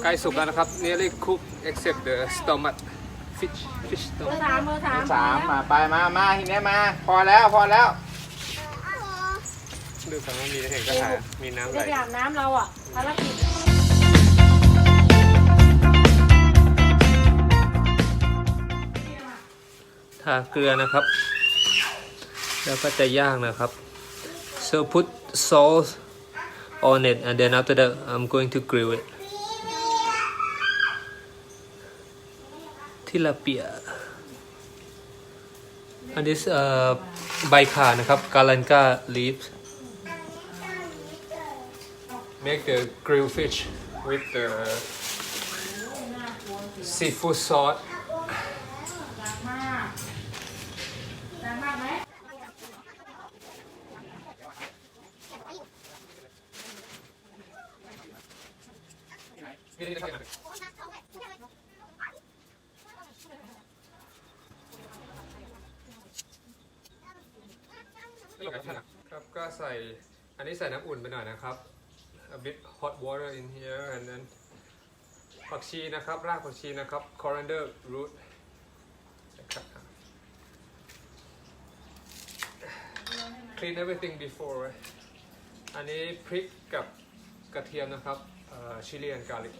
ใกล้สุกแล้วนะครับ nearly cooked except the stomach fish fish เบอ stomach ร์สามเบอร์สามสามมาไปมามาทีเนี้ยมา พอแล้วพอแล้ว ดูสามารถมีเห็นกระถายมีน้ำไหล จะไปอาบน้ำเราอะภารกิจทาเกลือนะครับ แล้วก็จะย่างนะครับ so put salt on it and then after that I'm going to grill it ทิลาเปียอันนี้เอ่อใบขานะครับกาลันกา leaves make the grilled fish with the seafood sauce ดังมากดังมากไหม ครับก็ใส่ อันนี้ใส่น้ำอุ่นไปหน่อยนะครับ a bit hot water in here and then ผักชีนะครับ รากผักชีนะครับ coriander root นะครับ clean everything before อันนี้พริกกับกระเทียมนะครับชิลลี่ and garlic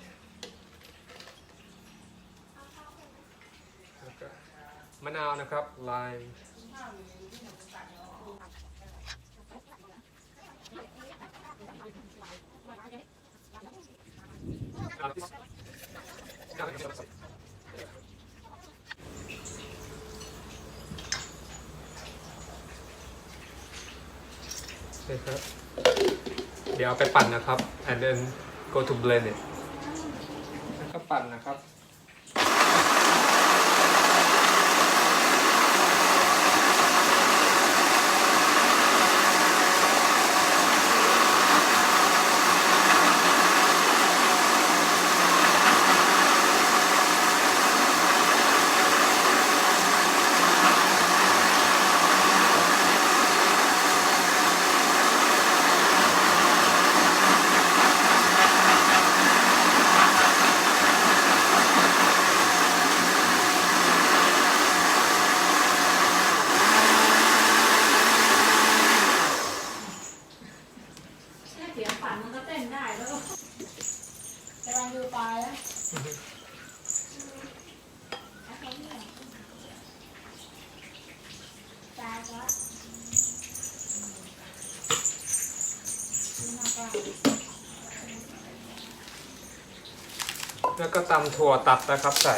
แล้วก็มะนาวนะครับ lime ใช่ครับ เดี๋ยวเอาไปปั่นนะครับ and then go to blend it แล้วก็ปั่นนะครับ แค่เสียงฝันมันก็เต้นได้แล้วกำลังดูปลายแล้วตายก็ แล้วก็ตำถั่วตัดนะครับใส่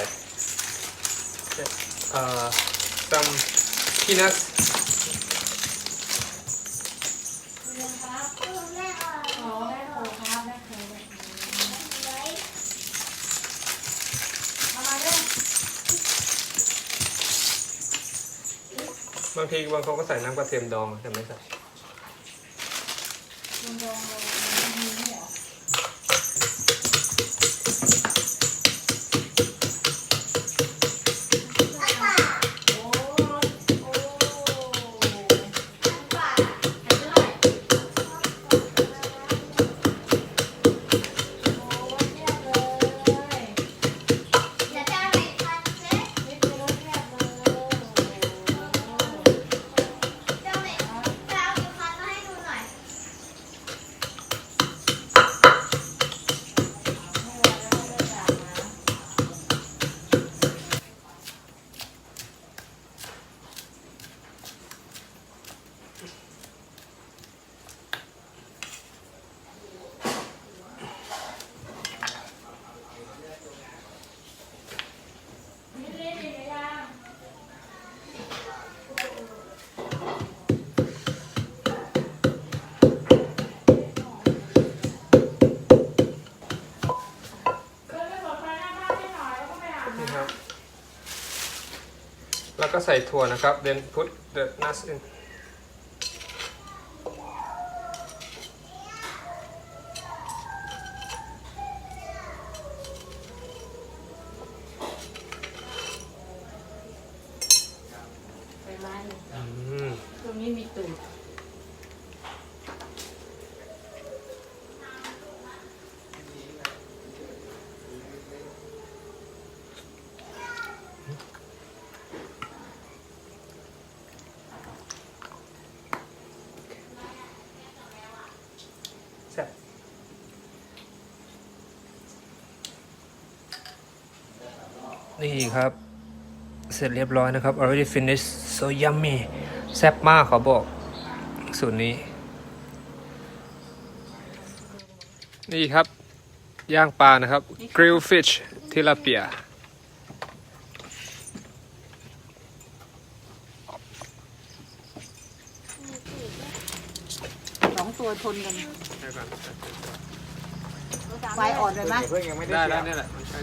เอ่อตำพีนัทบางทีบางคนก็ใส่น้ำกระเทียมดองแต่ไม่ใส่ลงลง ก็ใส่ถั่วนะครับ then put the nuts in ไปไล่ อืม ตรงนี้มีตูด นี่ครับ เสร็จเรียบร้อยนะครับ already finished so yummy แซ่บมากขอบอก สูตรนี้ นี่ครับ ย่างปลานะครับ grill fish ทิลาเปียสองตัวชนกันไฟอ่อนเลยไหมเพิ่งยังไม่ได้ได้เสีแล้วยบเนี่ยแหละมันใช่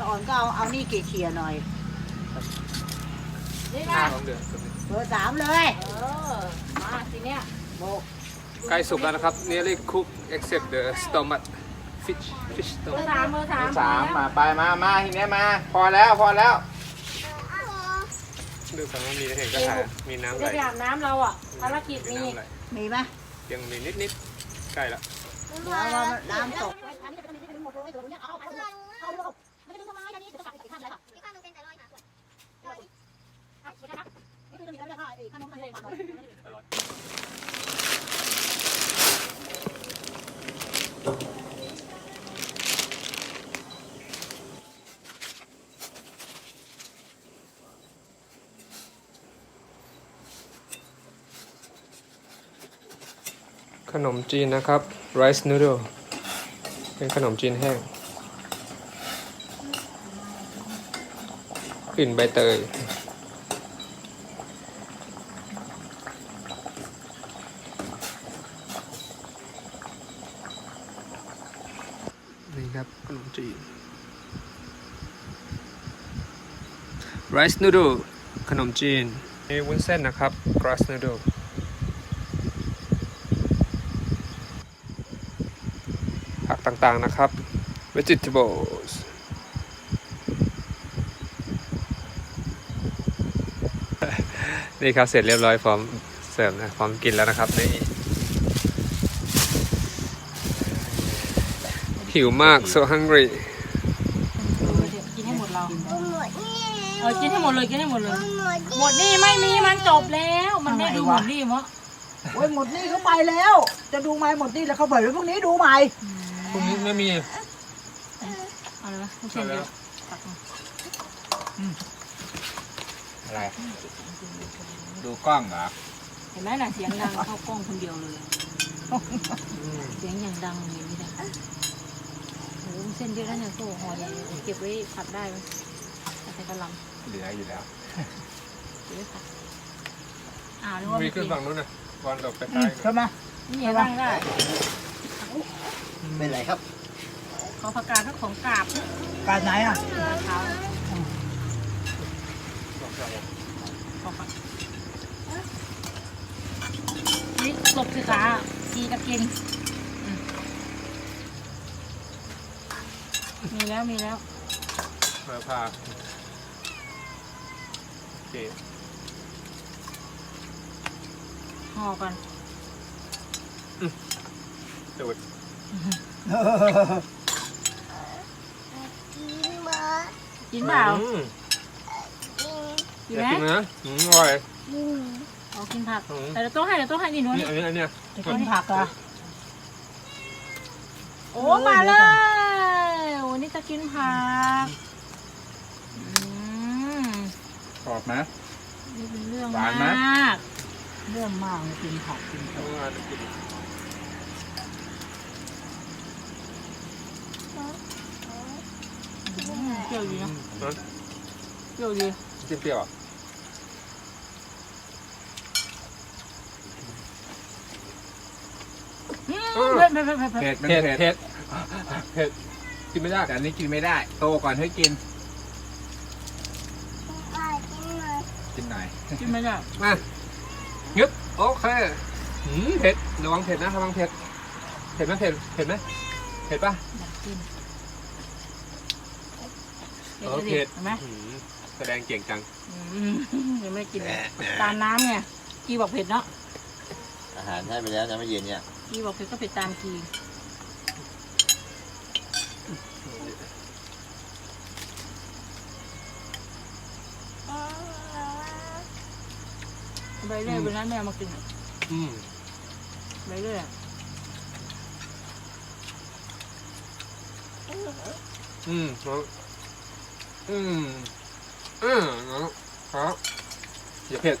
ถ้าอ่อนก็เอาเอานี่เกลี่ยๆหน่อยนี่หน้านะของเดือดเบอร์สามเลยเออ มาทีเนี้ยโบกใกล้สุกแล้วนะครับ nearly cook except the stomach fish fish เบอ stomach ร์สามเบอร์สามสามมาไปมามาทีเนี้ยมา พอแล้วพอแล้วดูฟังว่ามีเห็นกระถางมีน้ำไหลจะไปอาบน้ำเราอะ ภารกิจมีน้ำไหลมีไหมยังมีนิดๆใกล้ละเดี๋ยวเราน้ำตก ขนมจีนนะครับ rice noodle เป็นขนมจีนแห้ง กลิ่นใบเตย ครับ ขนมจีน rice noodle ขนมจีนมีวุ้นเส้นนะครับ rice noodle ผักต่างๆนะครับ vegetables นี่ครับเสร็จเรียบร้อยพร้อมเสิร์ฟนะพร้อมกินแล้วนะครับนี่ หิวมาก so hungry กินให้หมดเราเออกินให้หมดเลยกินให้หมดเลย หมดนี่ไม่มีมันจบแล้ว มันไม่ดูหมดนี่มั้งโอ้ยหมดนี่เขาไปแล้ว จะดูไหมหมดนี่แล้วเขาเปิดแล้วพรุ่งนี้ดูใหม่พรุ่งนี้ไม่มีเอาเลยไหมไม่ใช่เดียวตักมาอะไรดูกล้องเหรอเห็นไหมน่ะเสียงดังเข้ากล้องคนเดียวเลย เสียงอย่างดังอย่างนี้เล ยโอ้โหเส้นเยอะแล้วเนี่ยโซ่ห่อใหญ่เลยเก็บไว้ผัดได้ไหมใส่กระหลำเหลืออยู่แล้วเก็บไว้ผัดอ่านึกว่ามีไม่ขึ้กินนฝั่งนู้นนะบอลหลบไปใต้ใช่ไหมนี่ยังนั่งได้เป็นไรครับ ขอผักกาดก็ของกราบการไหนอะเช้าขอผักนี่หลบสิขากีกับกินอื มีแล้วมีแล้วมาพาโอเคห่อกันตูดกินเปล่าอืมกินอยากไหมกินนะอืมอร่อยเอากินผักอืม แต่เดี๋ยวต้องให้เดี๋ยวต้องให้นี่หนูนี่นี่อันนี้อันเนี้ยจะกินผักเหรอะโอ้มาเลยวันนี้ จะกินผักอืมกรอบไหม นี่เป็นเรื่องหวานไหม มากเรื่องมากเลยกินผักกินผักเอามากินอืมเปรี้ยวดีอืนะมนะเปรี้ยวดีกินเปรี้ยวอะอืมเผ็ดเผ็ดเผ็ดเผ็ดเผ็ดเผ็ดมันเผ็ดเผ็ดเผ็ด กินไม่ได้แต่อันนี้กินไม่ได้ โตก่อนให้กิน กินหน่อย กินไม่ได้มายึดโอเคอืมเผ็ดระวังเผ็ดนะระวังเผ็ด เผ็ดไหมเผ็ด เผ็ดไหมเผ็ดปะอยากกินเออเผ็เผ็ดดเห็นไหมอืมแสดงเก่งจัง อืมยังไม่กินเลยตามน้ำไงกีบอกเผ็ดเนาะอาหารให้ไปแล้วนะเมื่อเย็นเนี่ย กีบอกเผ็ดก็เผ็ดตามกี ใบเลื่อยเป็นร้านแม่เอามากินอะอืมใบเลื่อยอะอืมแล้วอืมอืมครับอย่าเผ็ด